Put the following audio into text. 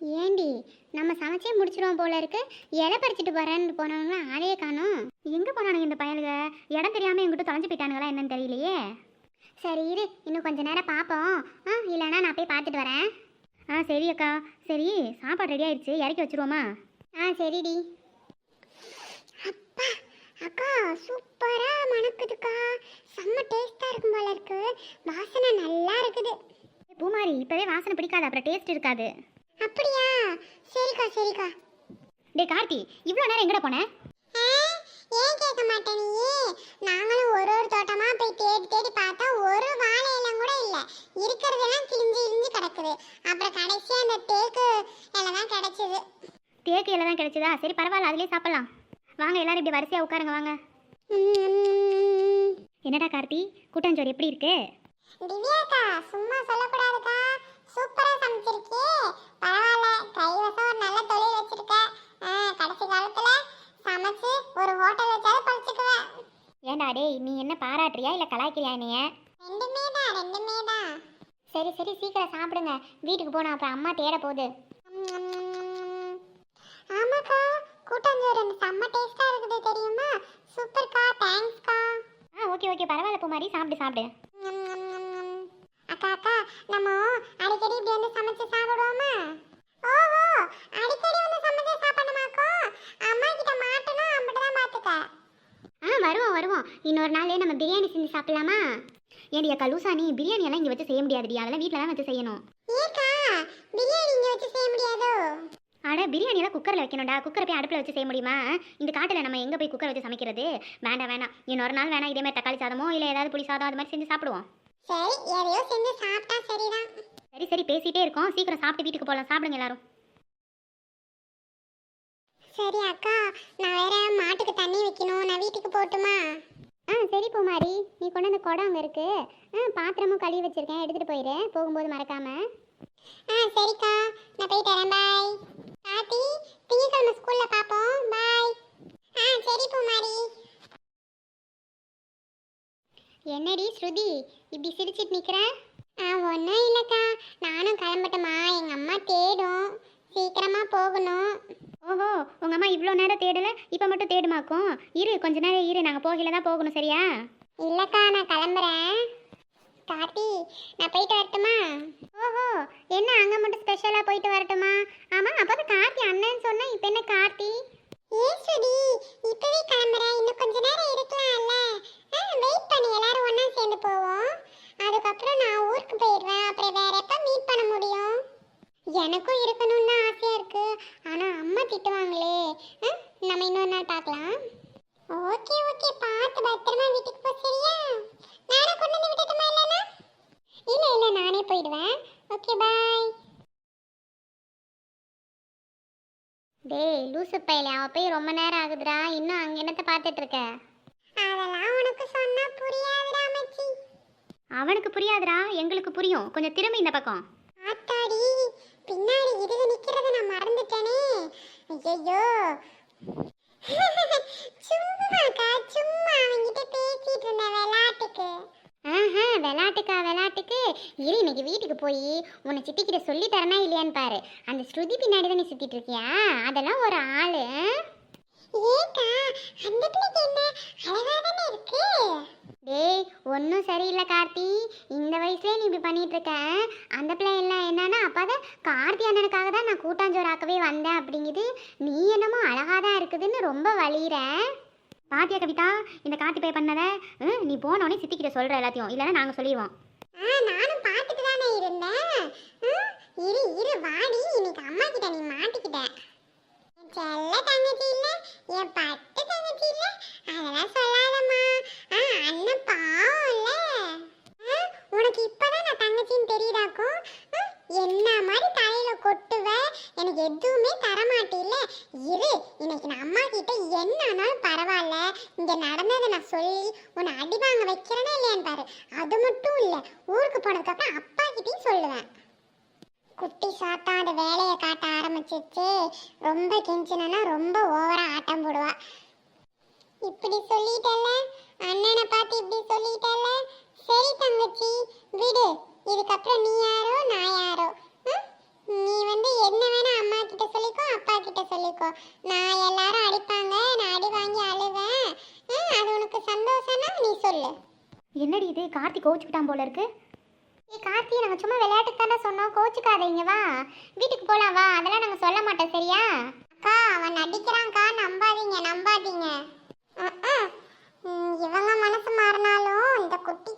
ஏண்டி நம்ம சமைச்சே முடிச்சிடுவோம் போல இருக்கு. எதை பறிச்சிட்டு போறேன்னு போனவங்களாம் ஆளையே காணும். எங்கே போனானுங்க இந்த பயலுக? இடம் தெரியாமல் எங்கிட்ட தொலைஞ்சு போயிட்டானுங்களா என்னன்னு தெரியலையே. சரி இரு இன்னும் கொஞ்ச நேரம் பார்ப்போம். ஆ இல்லைன்னா நான் போய் பார்த்துட்டு வரேன். ஆ சரி அக்கா. சரி சாப்பாடு ரெடி ஆயிடுச்சு. இறக்கி வச்சுருவோமா? ஆ சரிடி. அப்பா அக்கா சூப்பராக மணக்குதுக்கா. செம்ம டேஸ்ட்டாக இருக்கும் போல இருக்கு. வாசனை நல்லா இருக்குது. பூமாரி இப்போவே வாசனை பிடிக்காது? அப்புறம் டேஸ்ட் இருக்காது. சரிக்கா சரிக்கா. டே கார்த்தி இவ்வளோ நேரம் எங்கட போன? ஏன் கேட்க மாட்டேன் நீ நாங்களும் ஒரு ஒரு தோட்டமா போய் தேடி தேடி பார்த்தா ஒரு வாழை இலம் கூட இல்ல. இருக்கிறதெல்லாம் கிழிஞ்சு இழிஞ்சு கிடக்குது. அப்புறம் கடைசியா அந்த தேக்கு இலை தான் கிடைச்சது. தேக்கு இலை தான் கிடைச்சதா? சரி பரவாயில்ல அதுலயே சாப்பிடலாம். வாங்க எல்லாரும் இப்படி வரிசையா உட்காருங்க வாங்க. என்னடா கார்த்தி கூட்டாஞ்சோறு எப்படி இருக்கு? திவ்யாக்கா சும்மா சொல்லக்கூடாதுக்கா. சூப்பரா சமைச்சிருக்கே. பரவாயில்ல கைவசம் ஒரு நல்ல தொழில் வச்சிருக்க. கடைசி காலத்துல சமைச்சு ஒரு ஹோட்டல் வச்சாலும் பழிச்சுக்குவேன் ஏண்டா டேய் நீ என்ன பாராட்டுறியா இல்ல கலாய்க்கிறியா என்னைய? ரெண்டுமே தான் ரெண்டுமே தான். சரி சரி சீக்கிரம் சாப்பிடுங்க. வீட்டுக்கு போனா அப்புறம் அம்மா தேட போகுது. ஆமாக்கா கூட்டாஞ்சோறு செம்ம டேஸ்டா இருக்குது தெரியுமா? சூப்பர்க்கா தேங்க்ஸ்க்கா ஆ ஓகே ஓகே பரவாயில்ல பூமாரி. சாப்பிடு சாப்பிடு. அக்கா நம்ம அடிக்கடி இப்படி வந்து சமைச்சு சாப்பிடுவோமா? ஓஹோ அடிக்கடி வந்து சமைச்சு சாப்பிடணுமாக்கோ? அம்மா கிட்ட மாட்டணும் அப்படிதான் பாத்துக்க. ஆ வருவோம் வருவோம். இன்னொரு நாளே நம்ம பிரியாணி செஞ்சு சாப்பிடலாமா? ஏடி அக்கா லூசா நீ பிரியாணி எல்லாம் இங்கே வச்சு செய்ய முடியாதுடி. அதெல்லாம் வீட்டில் தான் வச்சு செய்யணும். ஏக்கா பிரியாணி இங்க வச்சு செய்ய முடியாதோ? அட பிரியாணி எல்லாம் குக்கரில் வைக்கணும்டா. குக்கரை போய் அடுப்பில் வச்சு செய்ய முடியுமா? இந்த காட்டில் நம்ம எங்கே போய் குக்கர் வச்சு சமைக்கிறது? வேண்டாம் வேணாம் இன்னொரு நாள் வேணாம். இதே மாதிரி தக்காளி சாதமோ இல்லை ஏதாவது புளி சாதம் அது மாதிரி செஞ்சு சாப்பிடுவோம். சரி எதையோ செஞ்சு சாப்பிட்டா சரிதான். சரி சரி பேசிட்டே இருக்கோம். சீக்கிரம் சாப்பிட்டு வீட்டுக்கு போகலாம் சாப்பிடுங்க எல்லாரும். சரி அக்கா நான் வேற மாட்டுக்கு தண்ணி வைக்கணும். நான் வீட்டுக்கு போட்டுமா? ஆ சரி பூமாரி. நீ கொண்டு வந்த குடம் அங்கே இருக்கு. ஆ பாத்திரமும் கழுவி வச்சிருக்கேன். எடுத்துகிட்டு போயிடு போகும்போது மறக்காம. ஆ சரிக்கா. நான் போயிட்டு வரேன். பாய் பாட்டி திங்கக்கிழமை ஸ்கூல்ல பார்ப்போம் பாய் ஆ சரி பூமாரி என்னடி ஸ்ருதி இப்படி சிரிச்சிட்டு நிற்கிற ஆ ஒன்றும் இல்லைக்கா. நானும் கிளம்பட்டுமா. எங்கள் அம்மா தேடும். சீக்கிரமாக போகணும். ஓஹோ உங்கள் அம்மா இவ்வளோ நேரம் தேடலை? இப்போ மட்டும் தேடுமாக்கும் இரு கொஞ்ச நேரம் இரு. நாங்கள் போகல தான் போகணும் சரியா? இல்லைக்கா நான் கிளம்புறேன். கார்த்தி நான் போயிட்டு வரட்டுமா? ஓஹோ என்ன அங்கே மட்டும் ஸ்பெஷலாக போயிட்டு வரட்டுமா? ஆமாம் அப்போ கார்த்தி அண்ணன் சொன்னேன் இப்போ என்ன கார்த்தி? எனக்கும் இருக்கணும்னு தான் ஆசையா இருக்கு. ஆனா அம்மா திட்டுவாங்களே. நம்ம இன்னொரு நாள் பார்க்கலாம். Okay okay. பார்த்து பத்திரமா வீட்டுக்கு போ சரியா? நானே கொண்டு வந்து விட்டுட்டுமா இல்லைன்னா? இல்ல இல்ல நானே போயிடுவேன். Okay bye. டேய் லூசு பையல. அவள் போய் ரொம்ப நேரம் ஆகுதுடா. இன்னும் அங்கே என்னத்தை பார்த்துட்டு இருக்க? அதெல்லாம் உனக்கு சொன்னா புரியாதுடா மச்சி அவனுக்கு புரியாதுடா. எங்களுக்கு புரியும். கொஞ்சம் திரும்பி இந்த பக்கம். ஆத்தாடி. பின்னாடி இதுல நிக்கிறத நான் மறந்துட்டேனே. ஐயோ சும்மாக்கா சும்மா அவங்கிட்ட பேசிட்டு இருந்த விளையாட்டுக்கு. ஆஹா விளாட்டுக்கா விளாட்டுக்கு இரு இன்னைக்கு வீட்டுக்கு போய் உன்னை சித்திக்கிட்ட சொல்லி தரனா இல்லையான்னு பாரு. அந்த ஸ்ருதி பின்னாடி தான் நீ சுத்திட்டு இருக்கியா? அதெல்லாம் ஒரு ஆளு ஏக்கா அந்த பிள்ளைக்கு என்ன அழகா தானே இருக்கு? டேய் ஒன்றும் சரியில்லை கார்த்தி. இந்த வயசுலேயே நீ இப்படி பண்ணிட்டு இருக்க அந்த பிள்ளை எல்லாம் என்னன்னா அப்பதான் கார்த்தி அண்ணனுக்காக தான் நான் கூட்டாஞ்சோறாக்கவே வந்தேன் அப்படிங்குது. நீ என்னமோ அழகாக தான் இருக்குதுன்னு ரொம்ப வழியிற பாத்தியா கவிதா இந்த கார்த்தி பே பண்ணத? ம், நீ போனோடனே சித்திக்கிட்ட சொல்கிற எல்லாத்தையும். இல்லைன்னா நாங்கள் சொல்லிடுவோம் ஆ நானும் பார்த்துட்டு தானே இருந்தேன். இரு இரு வாடி. இன்னைக்கு அம்மா கிட்ட நீ மாட்டிக்கிட்ட. செல்ல தங்கச்சி இல்லை என் பட்டு தங்கச்சி இல்ல அதெல்லாம் சொல்லாதம்மா ஆ அண்ணன் பாவம் இல்ல ஆ, உனக்கு இப்பதான் நான் தங்கச்சின்னு தெரியுதாக்கும் ஆ, என்ன மாதிரி தலையில கொட்டுவ எனக்கு எதுவுமே தரமாட்டில்ல இரு இன்னைக்கு நான் அம்மா கிட்ட என்ன ஆனாலும் பரவாயில்ல இங்க நடந்ததை நான் சொல்லி உன்னை அடி வாங்க வைக்கிறேனா இல்லையான்னு பாரு. அது மட்டும் இல்ல ஊருக்கு போனதுக்கு அப்புறம் அப்பா கிட்டயும் சொல்லுவேன். குட்டி சாத்தா அந்த வேலையை காட்ட ஆரம்பிச்சிச்சு ரொம்ப கெஞ்சினா ரொம்ப ஓவரா ஆட்டம் போடுவா. இப்படி சொல்லிட்டல அண்ணனை பார்த்து இப்படி சொல்லிட்டல சரி தங்கச்சி. கார்த்தி கோவிச்சுக்கிட்டான் போல இருக்கு. ஏ கார்த்தி நாங்கள் சும்மா விளையாட்டுக்கு தானே சொன்னோம். கோச்சுக்காதீங்க வா. வீட்டுக்கு போகலாம் வா. அதெல்லாம் நாங்கள் சொல்ல மாட்டோம் சரியா? அக்கா அவன் நடிக்கிறான்க்கா. நம்பாதீங்க நம்பாதீங்க. இவங்க மனசு மாறினாலும் இந்த குட்டி